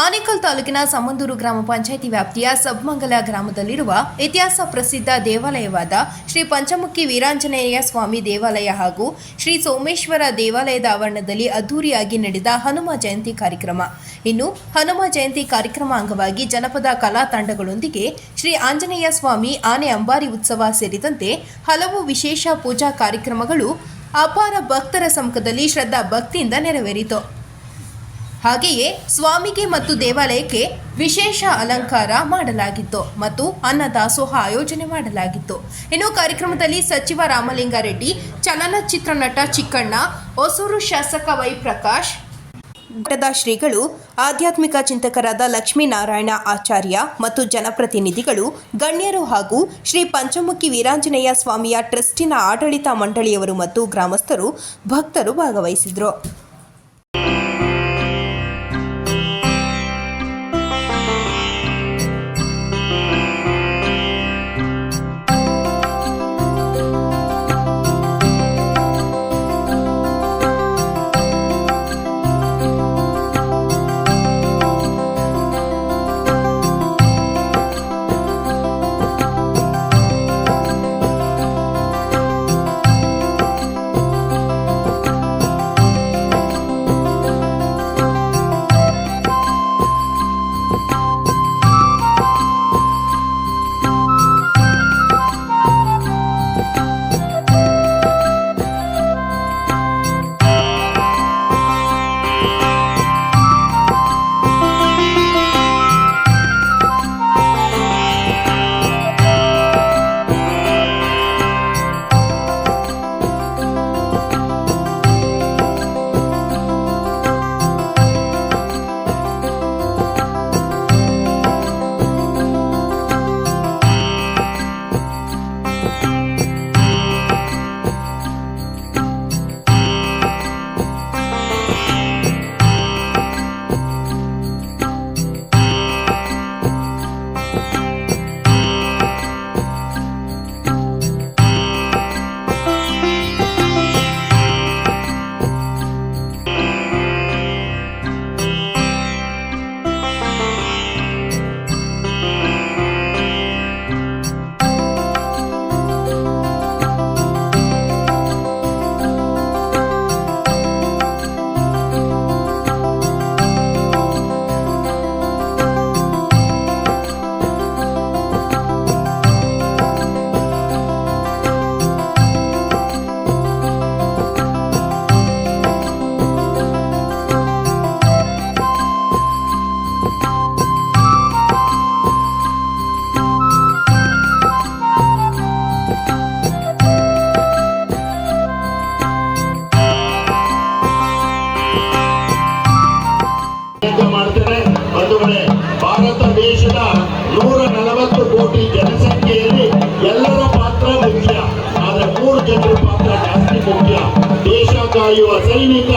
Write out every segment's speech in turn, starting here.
ಆನೇಕಲ್ ತಾಲೂಕಿನ ಸಮಂದೂರು ಗ್ರಾಮ ಪಂಚಾಯಿತಿ ವ್ಯಾಪ್ತಿಯ ಸಬ್ಮಂಗಲ ಗ್ರಾಮದಲ್ಲಿರುವ ಇತಿಹಾಸ ಪ್ರಸಿದ್ಧ ದೇವಾಲಯವಾದ ಶ್ರೀ ಪಂಚಮುಖಿ ವೀರಾಂಜನೇಯ ಸ್ವಾಮಿ ದೇವಾಲಯ ಹಾಗೂ ಶ್ರೀ ಸೋಮೇಶ್ವರ ದೇವಾಲಯದ ಆವರಣದಲ್ಲಿ ಅದ್ದೂರಿಯಾಗಿ ನಡೆದ ಹನುಮ ಜಯಂತಿ ಕಾರ್ಯಕ್ರಮ. ಇನ್ನು ಹನುಮ ಜಯಂತಿ ಕಾರ್ಯಕ್ರಮ ಅಂಗವಾಗಿ ಜನಪದ ಕಲಾ ತಂಡಗಳೊಂದಿಗೆ ಶ್ರೀ ಆಂಜನೇಯ ಸ್ವಾಮಿ ಆನೆ ಅಂಬಾರಿ ಉತ್ಸವ ಸೇರಿದಂತೆ ಹಲವು ವಿಶೇಷ ಪೂಜಾ ಕಾರ್ಯಕ್ರಮಗಳು ಅಪಾರ ಭಕ್ತರ ಸಮ್ಮುಖದಲ್ಲಿ ಶ್ರದ್ಧಾ ಭಕ್ತಿಯಿಂದ ನೆರವೇರಿತು. ಹಾಗೆಯೇ ಸ್ವಾಮಿಗೆ ಮತ್ತು ದೇವಾಲಯಕ್ಕೆ ವಿಶೇಷ ಅಲಂಕಾರ ಮಾಡಲಾಗಿತ್ತು ಮತ್ತು ಅನ್ನದಾಸೋಹ ಆಯೋಜನೆ ಮಾಡಲಾಗಿತ್ತು. ಇನ್ನು ಕಾರ್ಯಕ್ರಮದಲ್ಲಿ ಸಚಿವ ರಾಮಲಿಂಗಾರೆಡ್ಡಿ, ಚಲನಚಿತ್ರ ನಟ ಚಿಕ್ಕಣ್ಣ, ಹೊಸೂರು ಶಾಸಕ ವೈ ಪ್ರಕಾಶ್ ಮಠದ ಶ್ರೀಗಳು, ಆಧ್ಯಾತ್ಮಿಕ ಚಿಂತಕರಾದ ಲಕ್ಷ್ಮೀನಾರಾಯಣ ಆಚಾರ್ಯ ಮತ್ತು ಜನಪ್ರತಿನಿಧಿಗಳು, ಗಣ್ಯರು ಹಾಗೂ ಶ್ರೀ ಪಂಚಮುಖಿ ವೀರಾಂಜನೇಯ ಸ್ವಾಮಿಯ ಟ್ರಸ್ಟಿನ ಆಡಳಿತ ಮಂಡಳಿಯವರು ಮತ್ತು ಗ್ರಾಮಸ್ಥರು ಭಕ್ತರು ಭಾಗವಹಿಸಿದರು. ಸೈನಿಕ,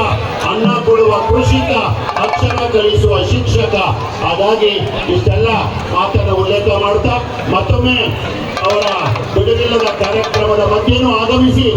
ಅನ್ನ ಕೊಡುವ ಕೃಷಿಕ ಅಕ್ಷರ ಕಲಿಸುವ ಶಿಕ್ಷಕ. ಹಾಗಾಗಿ ಇಷ್ಟೆಲ್ಲ ಮಾತನ್ನು ಉಲ್ಲೇಖ ಮಾಡ್ತಾ ಮತ್ತೊಮ್ಮೆ ಅವರ ಬಿಡುವಿಲ್ಲದ ಕಾರ್ಯಕ್ರಮದ ಬಗ್ಗೆಯೂ ಆಗಮಿಸಿ.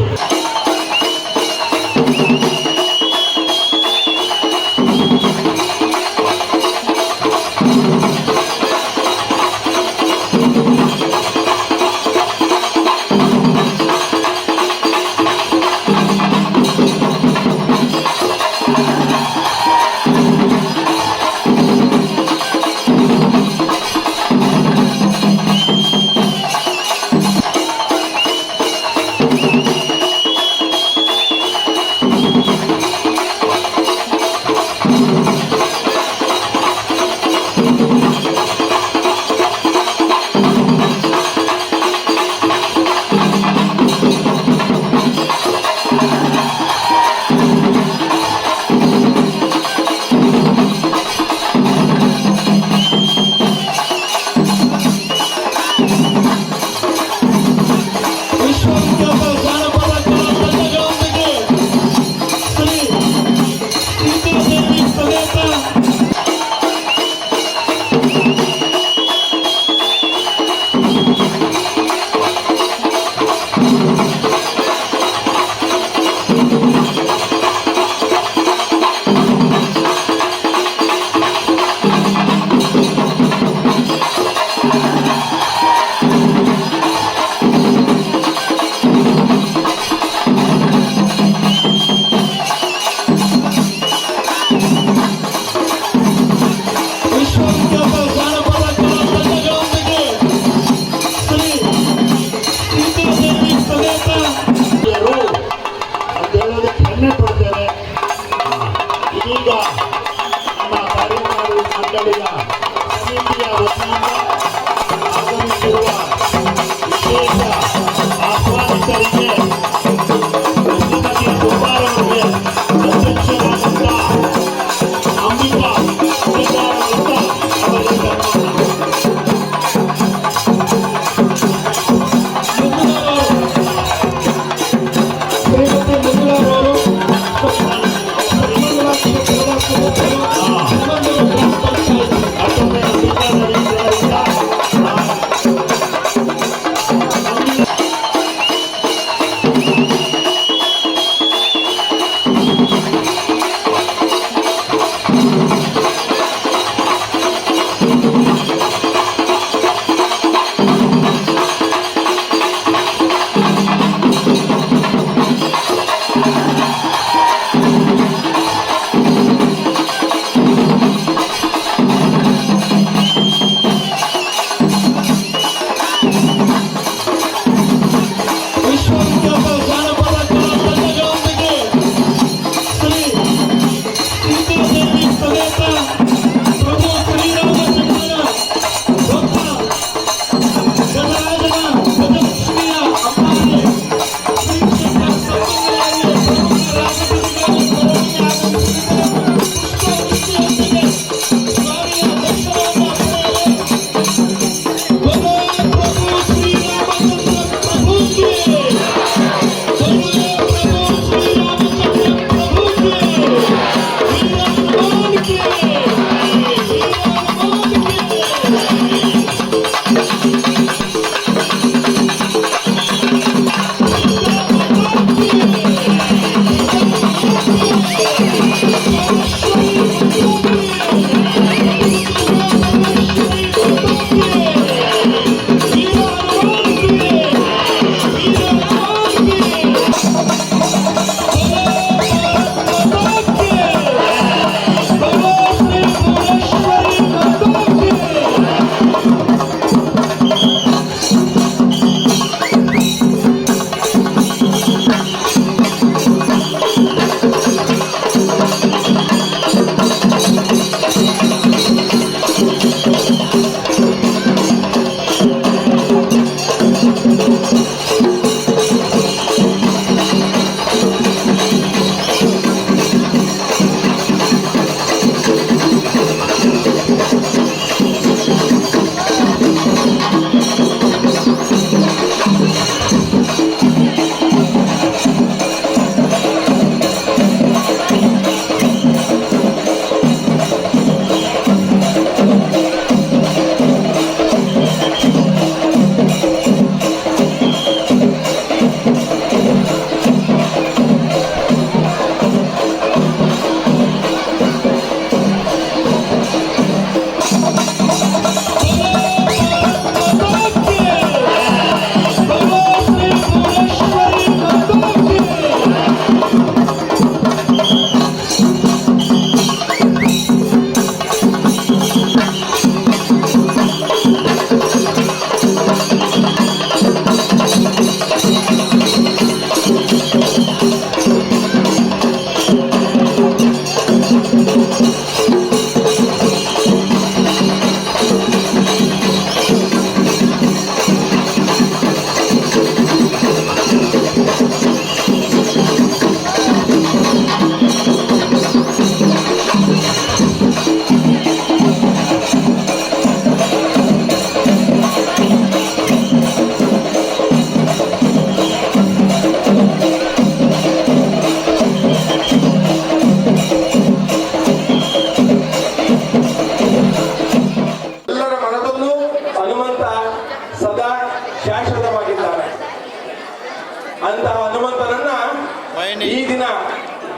ಈ ದಿನ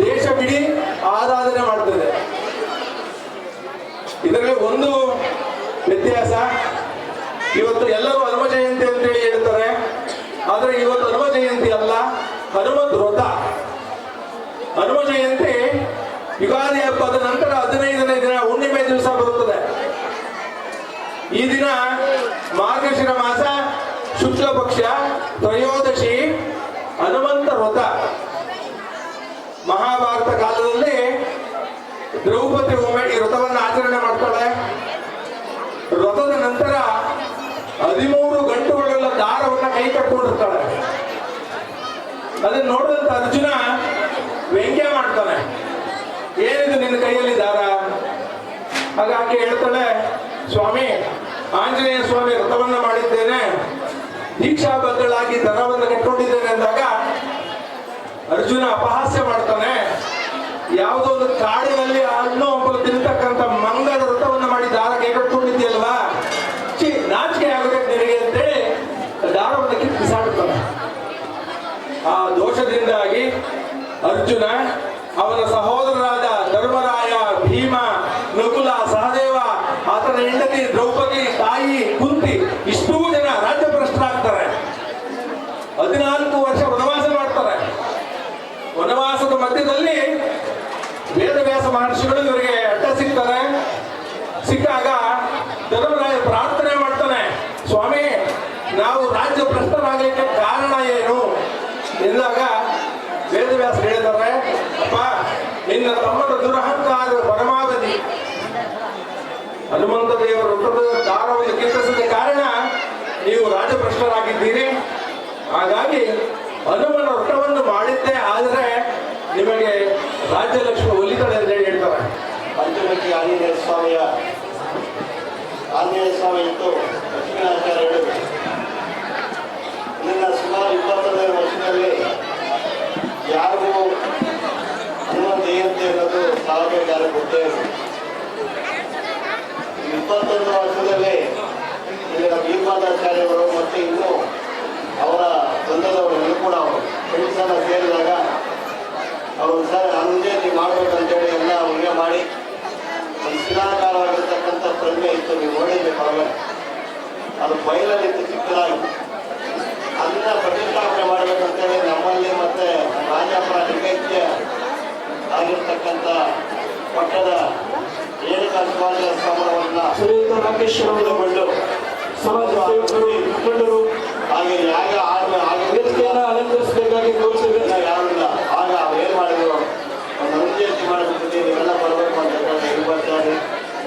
ದೇಶವಿಡೀ ಆರಾಧನೆ ಮಾಡುತ್ತದೆ ಇದರಲ್ಲಿ ಒಂದು ವ್ಯತ್ಯಾಸ, ಇವತ್ತು ಎಲ್ಲರೂ ಹನುಮ ಜಯಂತಿ ಅಂತೇಳಿ ಹೇಳ್ತಾರೆ. ಆದ್ರೆ ಇವತ್ತು ಹನುಮ ಜಯಂತಿ ಅಲ್ಲ, ಹನುಮ ವ್ರತ ಹನುಮ ಜಯಂತಿ ಯುಗಾದಿ ಹಬ್ಬದ ನಂತರ ಹದಿನೈದನೇ ದಿನ ಹುಣ್ಣಿಮೆ ದಿವಸ ಬರುತ್ತದೆ. ಈ ದಿನ ಮಾರ್ಗಶಿರ ಮಾಸ, ಶುಕ್ಲ ಪಕ್ಷ, ತ್ರಯೋದಶಿ ಮಹಾಭಾರತ ಕಾಲದಲ್ಲಿ ದ್ರೌಪದಿ ಒಮ್ಮೆ ಈ ವ್ರತವನ್ನು ಆಚರಣೆ ಮಾಡ್ತಾಳೆ. ವ್ರತದ ನಂತರ ಹದಿಮೂರು ಗಂಟುಗಳೆಲ್ಲ ದಾರವನ್ನ ಕೈ ಕಟ್ಕೊಂಡಿರ್ತಾಳೆ. ಅದನ್ನ ನೋಡಿದಂತ ಅರ್ಜುನ ವ್ಯಂಗ್ಯ ಮಾಡ್ತಾನೆ. ಏನಿದು ನಿನ್ನ ಕೈಯಲ್ಲಿ ದಾರ? ಆಗ ಆಕೆ ಹೇಳ್ತಾಳೆ, ಸ್ವಾಮಿ, ಆಂಜನೇಯ ಸ್ವಾಮಿ ವ್ರತವನ್ನ ಮಾಡಿದ್ದೇನೆ. ದೀಕ್ಷಾ ಬದ್ಧಳಾಗಿ ದರವನ್ನು ಕಟ್ಕೊಂಡಿದ್ದೇನೆ ಅಂದಾಗ ಅರ್ಜುನ ಅಪಹಾಸ್ಯ ಮಾಡ್ತಾನೆ. ಯಾವುದೋ ಒಂದು ಕಾಡಿನಲ್ಲಿ ಹಣ್ಣು ಹಂಪಲು ತಿಂತಕ್ಕಂಥ ಮಂಗದ ವ್ರತವನ್ನು ಮಾಡಿ ದಾರ ಕಟ್ಕೊಂಡಿದ್ಯಲ್ವಾ ಛೀ, ನಾಚಿಕೆ ಆಗಬೇಕು ನಿನಗೆ ಅಂತೇಳಿ ದಾರವನ್ನು ಕಿತ್ತು ಆ ದೋಷದಿಂದಾಗಿ ಅರ್ಜುನ ಅವನ ಸಹೋದರರಾದ ಧರ್ಮರಾಯ, ಭೀಮ, ನಕುಲ, ಸಹದೇವ, ಆತನ ಹೆಂಡತಿ, ದ್ರೌಪದಿ, ತಾಯಿ, ಕುಂತಿ ಇಷ್ಟೂ ಜನ ರಾಜ್ಯಭ್ರಷ್ಟರಾಗ್ತಾರೆ ಹದಿನಾಲ್ಕು ವರ್ಷ ವನವಾಸ ಮಾಡ್ತಾರೆ ಮಧ್ಯದಲ್ಲಿ ವೇದವ್ಯಾಸ ಮಹರ್ಷಿಗಳು ಇವರಿಗೆ ಅಡ್ಡ ಸಿಗ್ತಾರೆ. ಸಿಕ್ಕಾಗ ಧರ್ಮರಾಯ ಪ್ರಾರ್ಥನೆ ಮಾಡ್ತಾನೆ. ಸ್ವಾಮಿ, ನಾವು ರಾಜ್ಯ ಭ್ರಷ್ಟರಾಗಲಿಕ್ಕೆ ಕಾರಣ ಏನು? ಎಂದಾಗ ವೇದವ್ಯಾಸ ಹೇಳಿದ್ದಾರೆ, ಅಪ್ಪ, ನಿನ್ನ ತಮ್ಮನ ದುರಹಂಕಾರ ಪರಮಾವಧಿ. ಹನುಮಂತ ದೇವರ ದಾರವನ್ನು ಕಿತ್ತಿಸಿದ ಕಾರಣ ನೀವು ರಾಜಭ್ರಷ್ಟರಾಗಿದ್ದೀರಿ ಹಾಗಾಗಿ ಹನುಮನ ವ್ರತವನ್ನು ಮಾಡಿದ್ದೆ, ಆದರೆ ನಿಮಗೆ ರಾಜ್ಯಲಕ್ಷ್ಮಿ ಒಲಿತಾಳೆ ಅಂತ ಹೇಳಿ ಹೇಳ್ತಾರೆ. ಪಂಚಮುಖಿ ಆಂಜನೇಯ ಸ್ವಾಮಿಯ ಆಂಜನೇಯ ಸ್ವಾಮಿ ಇತ್ತು. ಲಕ್ಷ್ಮೀನಾಚಾರ್ಯ ಹೇಳಿದರು ಇನ್ನು ಸುಮಾರು ಇಪ್ಪತ್ತೊಂದನೇ ವರ್ಷದಲ್ಲಿ ಯಾರಿಗೂ ಹನುಮಂತ ಏನಂತೆ ಅನ್ನೋದು ಯಾರು ಗೊತ್ತೇ ಇಪ್ಪತ್ತೊಂದು ವರ್ಷದಲ್ಲಿ ಇಲ್ಲಿನ ಭೀಮಾಚಾರ್ಯವರು ಮತ್ತು ಇನ್ನು ಅವರ ತಂದದವರು ಕೂಡ ಅವರು ಸೇರಿದಾಗ ಅವರು ಸರ್ ಹನುಮ ನೀವು ಮಾಡ್ಬೇಕಂತೇಳಿ ಎಲ್ಲ ಅವ್ರಿಗೆ ಮಾಡಿ. ಒಂದು ಶಿಲಾಕಾರವಾಗಿರ್ತಕ್ಕಂಥ ಪ್ರಜ್ಞೆ ಇತ್ತು ನೀವು ನೋಡಿದ್ದೆ ಹೊರಗಡೆ ಅದು ಬಯಲಲ್ಲಿತ್ತು ಚಿಕ್ಕದಾಗಿ. ಅದನ್ನ ಪ್ರತಿಷ್ಠಾಪನೆ ಮಾಡಬೇಕಂತೇಳಿ ನಮ್ಮಲ್ಲಿ ಮತ್ತೆ ರಾಜಾಪುರ ಲಿಂಗೈಕ್ಯ ಆಗಿರ್ತಕ್ಕಂಥ ಪಟ್ಟದ ಶ್ರೀಯುತ ರಾಕೇಶ್ವರವರು ಸಮಾಜ ಮುಖಂಡರು ಹಾಗೆ ಯಾಗ ಆಗ ಅಲಂಕರಿಸಬೇಕು ಅಲಂಕರಿಸಬೇಕಾಗಿ ಕೋರಿಸಿದೆ ಇಲ್ಲ ಯಾರಿಲ್ಲ ಆಗ ಅವ್ರು ಏನ್ ಮಾಡಿದ್ರು ಒಂದು ಅನುಜಯಂತಿ ಮಾಡಿಬಿಟ್ಟು ನೀವೆಲ್ಲ ಬರಬೇಕು ಅಂತ ಹೇಳಿ ಇರ್ಬರ್ತಾರೆ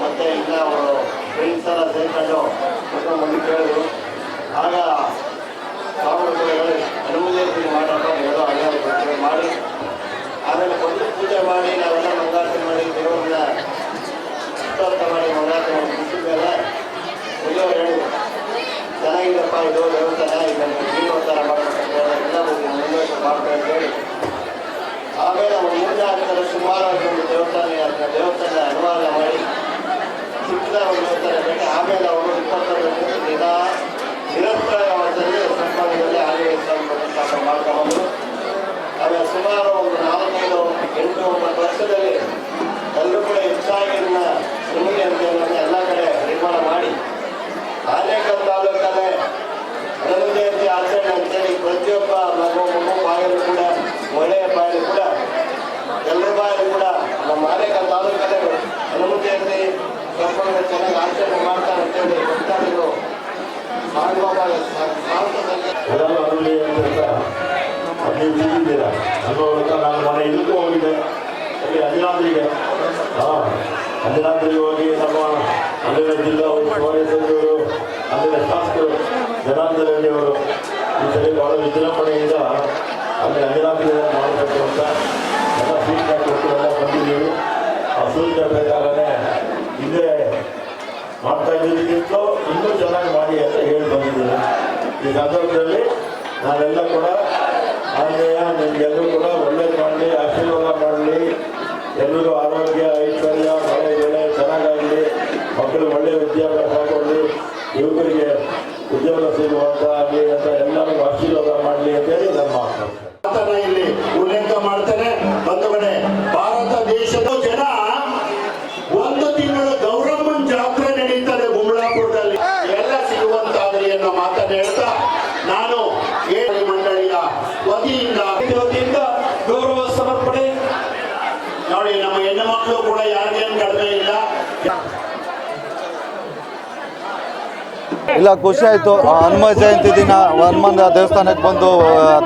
ಮತ್ತೆ ಇಲ್ಲ ಅವರು ಫ್ರೆಂಡ್ಸ್ ಎಲ್ಲ ಸೇರ್ಕೊಂಡು ಕರ್ಕೊಂಡು ಬಂದು ಕೇಳಿದ್ರು ಆಗ ಸ್ವಾಮಿಗಳು ಹೇಳಿ ಅನುಜಯಂತಿ ಮಾಡಪ್ಪ ಹೇಳೋ ಹಂಗೆ ಮಾಡಿ ಆಮೇಲೆ ಒಂದು ಪೂಜೆ ಮಾಡಿ ನಾವೆಲ್ಲ ಮಂಗಾರತಿ ಮಾಡಿ ದೇವರನ್ನ ಚಿತ್ತಾರ್ಥ ಮಾಡಿ ಮಂಗಾರತಿ ಮಾಡಿ ಮುಗಿದ ಮೇಲೆ ಪೂಜೆಯವ್ರು ಹೇಳಿದ್ರು ಚೆನ್ನಾಗಿದೆಪ್ಪ ಇದು ದೇವಸ್ಥಾನ ಇದನ್ನು ಜೀವೋದ್ಧಾರ ಮಾಡಬೇಕಂತ ಹೇಳಿ ಎಲ್ಲ ಮುಂದುವರಿಸಿ ಮಾಡ್ತಾರೆ ಅಂತ ಹೇಳಿ ಆಮೇಲೆ ಒಂದು ಮೂರ್ನಾಲ್ಕು ಥರ ಸುಮಾರಾಗಿ ಒಂದು ದೇವಸ್ಥಾನ ಅದನ್ನ ದೇವಸ್ಥಾನ ಅನುವಾದ ಮಾಡಿ ಚಿಕ್ಕದಾಗಿ ಒಂದು ದೇವಸ್ಥಾನ ಕಟ್ಟಿ ಆಮೇಲೆ ಅವರು ಇಪ್ಪತ್ತೊಂದು ದಿನ ನಿರಂತರ ಅವಧಿಯಲ್ಲಿ ಸಂಪರ್ಕದಲ್ಲಿ ಆಂಜನೇಯ ಸ್ವಾಮಿ ಪ್ರತಿಷ್ಠಾಪನೆ ಮಾಡ್ಕೊಂಡ್ಬಂದು ಆಮೇಲೆ ಸುಮಾರು ಒಂದು ನಾಲ್ಕೈದು ಎಂಟು ಒಂಬತ್ತು ವರ್ಷದಲ್ಲಿ ಎಲ್ಲರೂ ಕೂಡ ಹೆಚ್ಚಾಗಿ ಇದನ್ನ ಸುಮ್ಮನೆ ಎಲ್ಲ ಕಡೆ ನಿರ್ಮಾಣ ಮಾಡಿ ಆನೇಕಲ್ ತಾಲೂಕಲ್ಲೇ ಹನುಮ ಜಯಂತಿ ಆಚರಣೆ ಅಂತೇಳಿ ಪ್ರತಿಯೊಬ್ಬ ಮಗು ಮಗು ಬಾಯಲ್ಲೂ ಕೂಡ ಒಳ್ಳೆಯ ಬಾಯಲ್ಲಿ ಕೂಡ, ಎಲ್ಲರ ಬಾಯಲ್ಲೂ ಕೂಡ ನಮ್ಮ ಆನೇಕಲ್ ತಾಲೂಕಲ್ಲೇ ಹನುಮ ಜಯಂತಿ ಸಂಪೂರ್ಣ ಚೆನ್ನಾಗಿ ಆಚರಣೆ ಮಾಡ್ತಾರೆ ಅಂತೇಳಿ ಭಕ್ತಾದಿಗಳು ಅನ್ನೋ ನಾನು ಮನೆ ಇದಕ್ಕೂ ಹೋಗಿದ್ದೆ. ಅಲ್ಲಿ ಅಂಜನಾದ್ರಿಗೆ ಹಾಂ ಅಂಜನಾದ್ರಿಗೆ ಹೋಗಿ ನಮ್ಮ ಅಲ್ಲಿನ ಜಿಲ್ಲಾ ಸಚಿವರು ಅಲ್ಲಿನ ಶಾಸಕರು ಜನಾರ್ದನ ಅವರು ಸರಿ ಬಹಳ ವಿಜೃಂಭಣೆಯಿಂದ ಅಲ್ಲಿ ಅಂಜನಾದ್ರಿ ಮಾಡಬೇಕು ಅಂತ ಎಲ್ಲ ಫೀಡ್ಬ್ಯಾಕ್ ಕೊಟ್ಟು ಎಲ್ಲ ಬಂದಿದ್ದೀವಿ. ಆ ಫೀಡ್ಬ್ಯಾಕ್ ಪ್ರಕಾರನೇ ಇಲ್ಲೇ ಮಾಡ್ತಾ ಇದ್ದಕ್ಕಿಂತಲೂ ಇನ್ನೂ ಚೆನ್ನಾಗಿ ಮಾಡಿ ಅಂತ ಹೇಳಿ ಬಂದಿದ್ದೀನಿ. ಈ ಸಂದರ್ಭದಲ್ಲಿ ನಾವೆಲ್ಲ ಕೂಡ ಆಂಜನೇಯ, ನಿಮಗೆಲ್ಲರೂ ಕೂಡ ಒಳ್ಳೇದು ಮಾಡಲಿ ಆಶೀರ್ವಾದ ಮಾಡಲಿ. ಎಲ್ಲರಿಗೂ ಆರೋಗ್ಯ, ಐಶ್ವರ್ಯ ಮಳೆ ಬೆಳೆ ಚೆನ್ನಾಗಾಗಲಿ ಮಕ್ಕಳು ಒಳ್ಳೆ ವಿದ್ಯಾಭ್ಯಾಸ ಕೊಡಲಿ ಯುವಕರಿಗೆ ಉದ್ಯೋಗ ಸಿಗುವಂತ ಆಗಲಿ ಅಂತ ಎಲ್ಲರಿಗೂ ಆಶೀರ್ವಾದ ಮಾಡಲಿ ಅಂತೇಳಿ ನಮ್ಮ ಮಾತು ಮಾತನ್ನ ಇಲ್ಲಿ ಉಲ್ಲೇಖ ಮಾಡ್ತೇನೆ ಬಂಧುಗಳೇ ಭಾರತ ದೇಶದ ಜನ ಒಂದು ತಿಂಗಳ ಗೌರಮ್ಮನ್ ಜಾತ್ರೆ ನಡೀತದೆ ಗುಂಬಳಾಪುರದಲ್ಲಿ ಎಲ್ಲ ಸಿಗುವಂತಾಗಲಿ ಅನ್ನೋ ಮಾತನ್ನ ಹೇಳ್ತಾ ನಾನು ಏಳಿ ಮಂಡಳಿಯ ವತಿಯಿಂದ ವತಿಯಿಂದ ಗೌರವ ಸಮರ್ಪಣೆ ನೋಡಿ ನಮ್ಮ ಹೆಣ್ಣು ಮಕ್ಕಳು ಕೂಡ ಯಾರಿಗೇನು ಕಡಿಮೆ ಇಲ್ಲ ಇಲ್ಲ ಖುಷಿ ಆಯಿತು ಹನುಮ ಜಯಂತಿ ದಿನ, ಹನುಮನ ದೇವಸ್ಥಾನಕ್ಕೆ ಬಂದು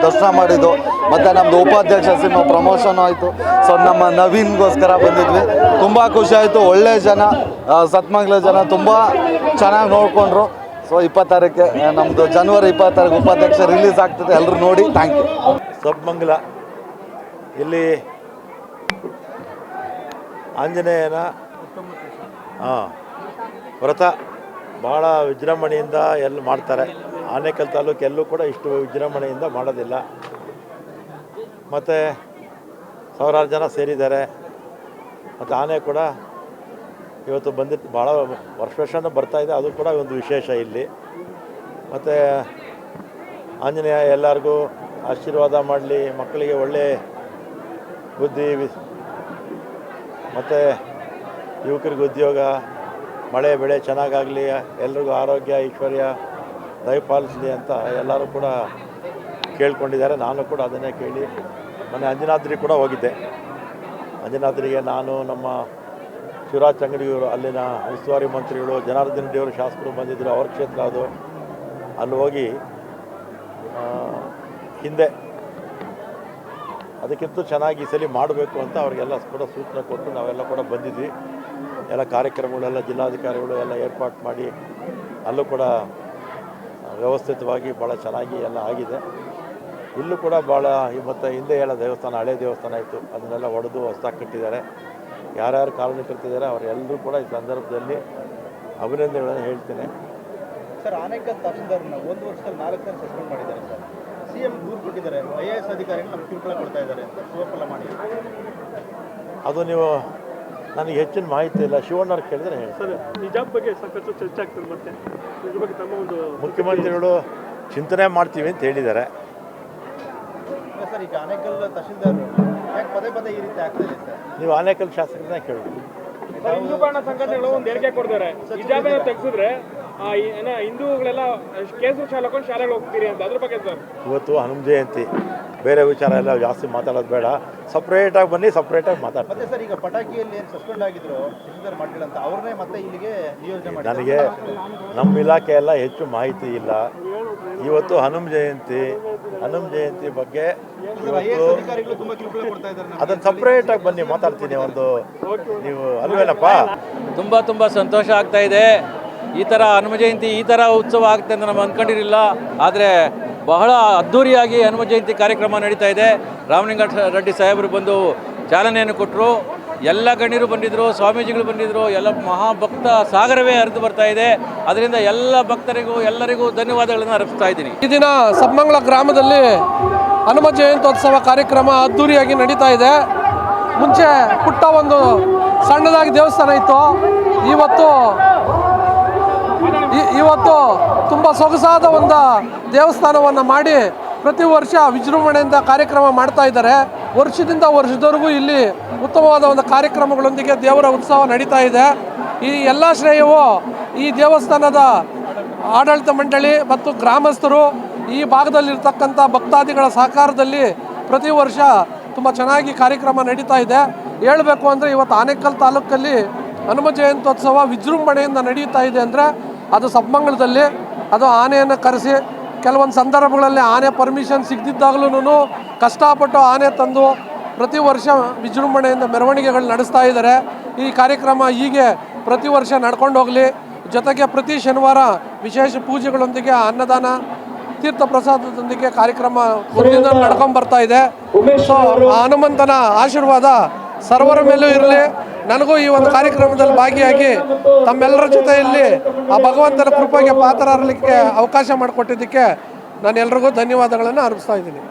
ದರ್ಶನ ಮಾಡಿದ್ದು. ಮತ್ತು ನಮ್ಮದು ಉಪಾಧ್ಯಕ್ಷ ಸಿಂಹ ಪ್ರಮೋಷನ್ ಆಯಿತು. ಸೊ ನಮ್ಮ ನವೀನ್ಗೋಸ್ಕರ ಬಂದಿದ್ವಿ. ತುಂಬ ಖುಷಿ ಆಯಿತು ಒಳ್ಳೆ ಜನ ಸತ್ಮಂಗ್ಲ ಜನ ತುಂಬ ಚೆನ್ನಾಗಿ ನೋಡಿಕೊಂಡ್ರು. ಸೊ ಇಪ್ಪತ್ತಾರಕ್ಕೆ ನಮ್ಮದು ಜನವರಿ ಇಪ್ಪತ್ತಾರಕ್ಕೆ ಉಪಾಧ್ಯಕ್ಷ ರಿಲೀಸ್ ಆಗ್ತದೆ. ಎಲ್ಲರೂ ನೋಡಿ ಥ್ಯಾಂಕ್ ಯು ಸತ್ಮಂಗ್ಲ, ಇಲ್ಲಿ ಆಂಜನೇಯನ ಹಾಂ ವ್ರತ. ಭಾಳ ವಿಜೃಂಭಣೆಯಿಂದ ಎಲ್ಲ ಮಾಡ್ತಾರೆ. ಆನೇಕಲ್ ತಾಲೂಕು ಎಲ್ಲೂ ಕೂಡ ಇಷ್ಟು ವಿಜೃಂಭಣೆಯಿಂದ ಮಾಡೋದಿಲ್ಲ. ಮತ್ತು ಸಾವಿರಾರು ಜನ ಸೇರಿದ್ದಾರೆ. ಮತ್ತು ಆನೆ ಕೂಡ ಇವತ್ತು ಬಂದಿತ್ತು ಭಾಳ ವರ್ಷ ವರ್ಷನೂ ಬರ್ತಾಯಿದೆ ಅದು ಕೂಡ ಒಂದು ವಿಶೇಷ ಇಲ್ಲಿ. ಮತ್ತು ಆಂಜನೇಯ ಎಲ್ಲರಿಗೂ ಆಶೀರ್ವಾದ ಮಾಡಲಿ. ಮಕ್ಕಳಿಗೆ ಒಳ್ಳೆ ಬುದ್ಧಿ ಮತ್ತು ಯುವಕರಿಗೆ ಉದ್ಯೋಗ. ಮಳೆ, ಬೆಳೆ ಚೆನ್ನಾಗಾಗಲಿ, ಎಲ್ರಿಗೂ ಆರೋಗ್ಯ, ಐಶ್ವರ್ಯ ದಯಪಾಲಿಸಲಿ ಅಂತ ಎಲ್ಲರೂ ಕೂಡ ಕೇಳ್ಕೊಂಡಿದ್ದಾರೆ. ನಾನು ಕೂಡ ಅದನ್ನೇ ಕೇಳಿ ಮೊನ್ನೆ ಅಂಜನಾದ್ರಿ ಕೂಡ ಹೋಗಿದ್ದೆ. ಅಂಜನಾದ್ರಿಗೆ ನಾನು, ನಮ್ಮ ಶಿವರಾಜ್ ಚಂಗಡಿಯವರು ಅಲ್ಲಿನ ಉಸ್ತುವಾರಿ ಮಂತ್ರಿಗಳು, ಜನಾರ್ದನ ದೇವರು ಶಾಸಕರು ಬಂದಿದ್ದರು ಅವ್ರ ಕ್ಷೇತ್ರ ಅದು. ಅಲ್ಲಿ ಹೋಗಿ ಹಿಂದೆ ಅದಕ್ಕಿಂತ ಚೆನ್ನಾಗಿ ಈ ಸಲ ಮಾಡಬೇಕು ಅಂತ ಅವ್ರಿಗೆಲ್ಲ ಕೂಡ ಸೂಚನೆ ಕೊಟ್ಟು ನಾವೆಲ್ಲ ಕೂಡ ಬಂದಿದ್ವಿ. ಎಲ್ಲ ಕಾರ್ಯಕ್ರಮಗಳೆಲ್ಲ ಜಿಲ್ಲಾಧಿಕಾರಿಗಳು ಎಲ್ಲ ಏರ್ಪಾಟ್ ಮಾಡಿ ಅಲ್ಲೂ ಕೂಡ ವ್ಯವಸ್ಥಿತವಾಗಿ ಭಾಳ ಚೆನ್ನಾಗಿ ಎಲ್ಲ ಆಗಿದೆ. ಇಲ್ಲೂ ಕೂಡ ಭಾಳ ಈ ಮತ್ತು ಹಿಂದೆ ಹೇಳೋ ದೇವಸ್ಥಾನ ಹಳೆ ದೇವಸ್ಥಾನ ಇತ್ತು. ಅದನ್ನೆಲ್ಲ ಒಡೆದು ಹೊಸ್ದಾಗಿ ಕಟ್ಟಿದ್ದಾರೆ. ಯಾರ್ಯಾರು ಕಾರಣಕರ್ತಿದ್ದಾರೆ ಅವರೆಲ್ಲರೂ ಕೂಡ ಈ ಸಂದರ್ಭದಲ್ಲಿ ಅಭಿನಂದನೆಗಳನ್ನು ಹೇಳ್ತೇನೆ. ಸರ್ ಆನೇಕಲ್ ತಹಸೀಲ್ದಾರ್ನ ಒಂದು ವರ್ಷದಲ್ಲಿ ನಾಲ್ಕು ಸಸ್ಪೆಂಡ್ ಮಾಡಿದ್ದಾರೆ ಸರ್. ಸಿ ಎಂ ದೂರು ಕೊಟ್ಟಿದ್ದಾರೆ. ಐ ಎ ಎಸ್ ಅಧಿಕಾರಿಗಳು ನಮ್ಮ ಕಿರುಕುಳ ಕೊಡ್ತಾ ಇದ್ದಾರೆ ಅಂತ. ಶಿವಪಲ್ಲ ಮಾಡಿ. ಅದು ನೀವು ನನಗೆ ಹೆಚ್ಚಿನ ಮಾಹಿತಿ ಇಲ್ಲ. ಶಿವಣ್ಣವ್ರು ಕೇಳಿದ್ರೆ ಹೇಳಿ. ಸರ್ ನಿಜಾಮ್ ಬಗ್ಗೆ ಸಾಕಷ್ಟು ಚರ್ಚೆ ಆಗ್ತದೆ ಮತ್ತೆ. ಇದ್ರ ಬಗ್ಗೆ ತಮ್ಮ ಒಂದು ಮುಖ್ಯಮಂತ್ರಿಗಳು ಚಿಂತನೆ ಮಾಡ್ತೀವಿ ಅಂತ ಹೇಳಿದ್ದಾರೆ. ಸರ್ ಈಗ ಆನೇಕಲ್ ತಹಶೀಲ್ದಾರ್ ಯಾಕೆ ಪದೇ ಪದೇ ಈ ರೀತಿ ಆಗ್ತಾ ಇದೆ ಸರ್? ನೀವು ಆನೇಕಲ್ ಶಾಸಕರನ್ನ ಕೇಳಿ ಹಿಂದೂ ಕಾರಣ ಸಂಘಟನೆಗಳು ಒಂದು ಹೇಳಿಕೆ ಕೊಡ್ತಾರೆ. ಹಿಜಾಬನ್ನ ತೆಗೆಸಿದ್ರೆ ಏನ ಹಿಂದೂಗಳೆಲ್ಲ ಕೇಸರಿ ಶಾಲೆ ಹಾಕೊಂಡು ಶಾಲೆಗೆ ಹೋಗ್ತೀರಿ ಅಂತ. ಅದ್ರ ಬಗ್ಗೆ ಸರ್? ಇವತ್ತು ಹನುಮ ಜಯಂತಿ. ಬೇರೆ ವಿಚಾರ ಎಲ್ಲ ಜಾಸ್ತಿ ಮಾತಾಡೋದು ಬೇಡ. ಸಪ್ರೇಟಾಗಿ ಬನ್ನಿ ಸಪ್ರೇಟಾಗಿ ಮಾತಾಡ್ತೀನಿ. ಮತ್ತೆ ಸರ್ ಈಗ ಪಟಾಕಿಯಲ್ಲಿ ಸಸ್ಪೆಂಡ್ ಆಗಿದ್ರು ತಹಸೀಲ್ದಾರ್ ಮಾಡಿಲ್ಲ ಅಂತ ಅವ್ರನ್ನೇ ಮತ್ತೆ ಇಲ್ಲಿಗೆ ನನಗೆ ನಮ್ಮ ಇಲಾಖೆ ಎಲ್ಲ ಹೆಚ್ಚು ಮಾಹಿತಿ ಇಲ್ಲ. ಇವತ್ತು ಹನುಮ ಜಯಂತಿ ಹನುಮ ಜಯಂತಿ ಬಗ್ಗೆ ಇವತ್ತು ಎಸ್ ಅಧಿಕಾರಿಗಳು ತುಂಬಾ ಕಿರುಕುಳ ಕೊಡ್ತಾ ಇದ್ದಾರೆ ನಮ್ಗೆ. ಅದನ್ನು ಸಪ್ರೇಟಾಗಿ ಬನ್ನಿ ಮಾತಾಡ್ತೀನಿ ಒಂದು ನೀವು ಅಲ್ವೇನಪ್ಪ? ತುಂಬ ತುಂಬ ಸಂತೋಷ ಆಗ್ತಾ ಇದೆ. ಈ ಥರ ಹನುಮ ಜಯಂತಿ ಈ ಥರ ಉತ್ಸವ ಆಗುತ್ತೆ ಅಂತ ನಾವು ಅಂದ್ಕೊಂಡಿರಲಿಲ್ಲ ಆದರೆ ಬಹಳ ಅದ್ಧೂರಿಯಾಗಿ ಹನುಮ ಜಯಂತಿ ಕಾರ್ಯಕ್ರಮ ನಡೀತಾ ಇದೆ. ರಾಮಲಿಂಗ ರೆಡ್ಡಿ ಸಾಹೇಬರು ಬಂದು ಚಾಲನೆಯನ್ನು ಕೊಟ್ಟರು ಎಲ್ಲ ಗಣ್ಯರು ಬಂದಿದ್ದರು ಸ್ವಾಮೀಜಿಗಳು ಬಂದಿದ್ದರು ಎಲ್ಲ ಮಹಾಭಕ್ತ ಸಾಗರವೇ ಹರಿದು ಬರ್ತಾ ಇದೆ. ಅದರಿಂದ ಎಲ್ಲ ಭಕ್ತರಿಗೂ, ಎಲ್ಲರಿಗೂ ಧನ್ಯವಾದಗಳನ್ನು ಅರ್ಪಿಸ್ತಾ ಇದ್ದೀನಿ. ಈ ದಿನ ಸಬ್ಮಂಗಲ ಗ್ರಾಮದಲ್ಲಿ ಹನುಮ ಜಯಂತ್ಯೋತ್ಸವ ಕಾರ್ಯಕ್ರಮ ಅದ್ಧೂರಿಯಾಗಿ ನಡೀತಾ ಇದೆ. ಮುಂಚೆ ಪುಟ್ಟ ಒಂದು ಸಣ್ಣದಾಗಿ ದೇವಸ್ಥಾನ ಇತ್ತು. ಇವತ್ತು ಇವತ್ತು ತುಂಬ ಸೊಗಸಾದ ಒಂದು ದೇವಸ್ಥಾನವನ್ನು ಮಾಡಿ ಪ್ರತಿ ವರ್ಷ ವಿಜೃಂಭಣೆಯಿಂದ ಕಾರ್ಯಕ್ರಮ ಮಾಡ್ತಾ ಇದ್ದಾರೆ. ವರ್ಷದಿಂದ ವರ್ಷದವರೆಗೂ ಇಲ್ಲಿ ಉತ್ತಮವಾದ ಒಂದು ಕಾರ್ಯಕ್ರಮಗಳೊಂದಿಗೆ ದೇವರ ಉತ್ಸವ ನಡೀತಾ ಇದೆ. ಈ ಎಲ್ಲ ಶ್ರೇಯವು ಈ ದೇವಸ್ಥಾನದ ಆಡಳಿತ ಮಂಡಳಿ ಮತ್ತು ಗ್ರಾಮಸ್ಥರು ಈ ಭಾಗದಲ್ಲಿರ್ತಕ್ಕಂಥ ಭಕ್ತಾದಿಗಳ ಸಹಕಾರದಲ್ಲಿ ಪ್ರತಿ ವರ್ಷ ತುಂಬ ಚೆನ್ನಾಗಿ ಕಾರ್ಯಕ್ರಮ ನಡೀತಾ ಇದೆ. ಹೇಳಬೇಕು ಅಂದರೆ ಇವತ್ತು ಆನೇಕಲ್ ತಾಲೂಕಲ್ಲಿ ಹನುಮ ಜಯಂತ್ಯೋತ್ಸವ ವಿಜೃಂಭಣೆಯಿಂದ ನಡೀತಾ ಇದೆ ಅಂದರೆ ಅದು ಸಬ್ಮಂಗಲದಲ್ಲಿ ಅದು ಆನೆಯನ್ನು ಕರೆಸಿ ಕೆಲವೊಂದು ಸಂದರ್ಭಗಳಲ್ಲಿ ಆನೆ ಪರ್ಮಿಷನ್ ಸಿಗದಿದ್ದಾಗಲೂ ಕಷ್ಟಪಟ್ಟು ಆನೆ ತಂದು ಪ್ರತಿ ವರ್ಷ ವಿಜೃಂಭಣೆಯಿಂದ ಮೆರವಣಿಗೆಗಳು ನಡೆಸ್ತಾ ಇದ್ದಾರೆ. ಈ ಕಾರ್ಯಕ್ರಮ ಹೀಗೆ ಪ್ರತಿ ವರ್ಷ ನಡ್ಕೊಂಡು ಹೋಗಲಿ. ಜೊತೆಗೆ ಪ್ರತಿ ಶನಿವಾರ ವಿಶೇಷ ಪೂಜೆಗಳೊಂದಿಗೆ ಅನ್ನದಾನ ತೀರ್ಥ ಪ್ರಸಾದದೊಂದಿಗೆ ಕಾರ್ಯಕ್ರಮ ಮುಂದಿನ ನಡ್ಕೊಂಡ್ ಬರ್ತಾ ಇದೆ. ಸೊ ಹನುಮಂತನ ಆಶೀರ್ವಾದ ಸರ್ವರ ಮೇಲೂ ಇರಲಿ. ನನಗೂ ಈ ಒಂದು ಕಾರ್ಯಕ್ರಮದಲ್ಲಿ ಭಾಗಿಯಾಗಿ ತಮ್ಮೆಲ್ಲರ ಜೊತೆಯಲ್ಲಿ ಆ ಭಗವಂತನ ಕೃಪೆಗೆ ಪಾತ್ರರಲಿಕ್ಕೆ ಅವಕಾಶ ಮಾಡಿಕೊಟ್ಟಿದ್ದಕ್ಕೆ ನಾನು ಎಲ್ರಿಗೂ ಧನ್ಯವಾದಗಳನ್ನು ಅರ್ಪಿಸ್ತಾ ಇದ್ದೀನಿ.